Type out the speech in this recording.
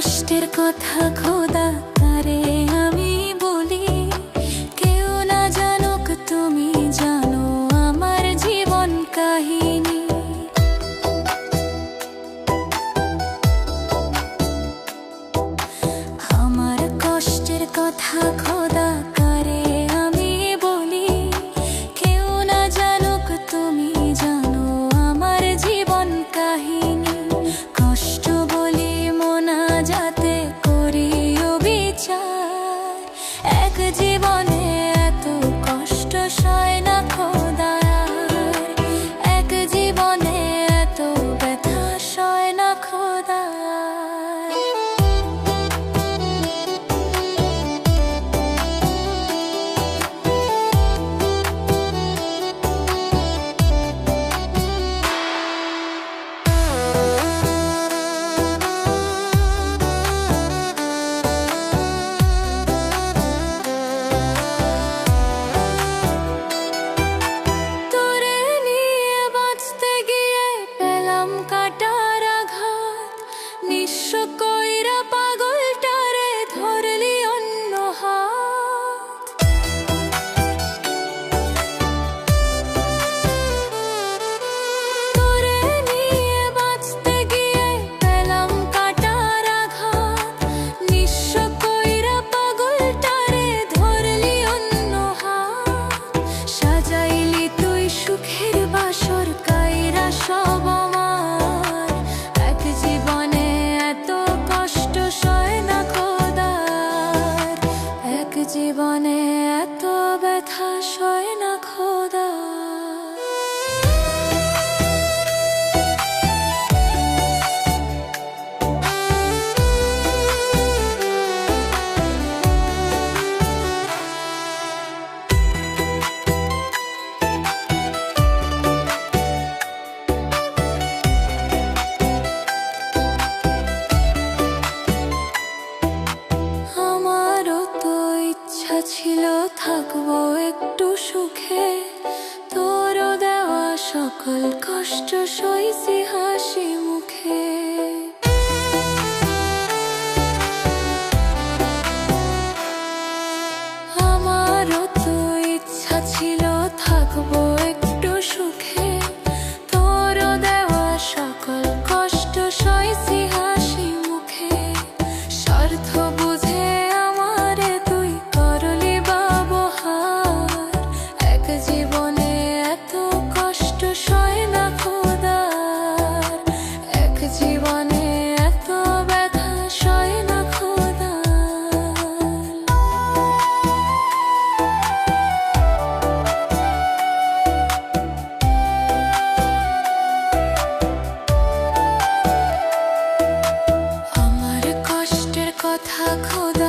কষ্টের কথা খোদা তারে আমি বলি, কেউ না জানুক তুমি জানো আমার জীবন কাহিনী। আমার কষ্টের কথা জীবনে এত ব্যথা সয় না খোদা। থাকব একটু সুখে। তোর দেওয়া সকল কষ্ট সইছি হাসি মুখে। 他口的。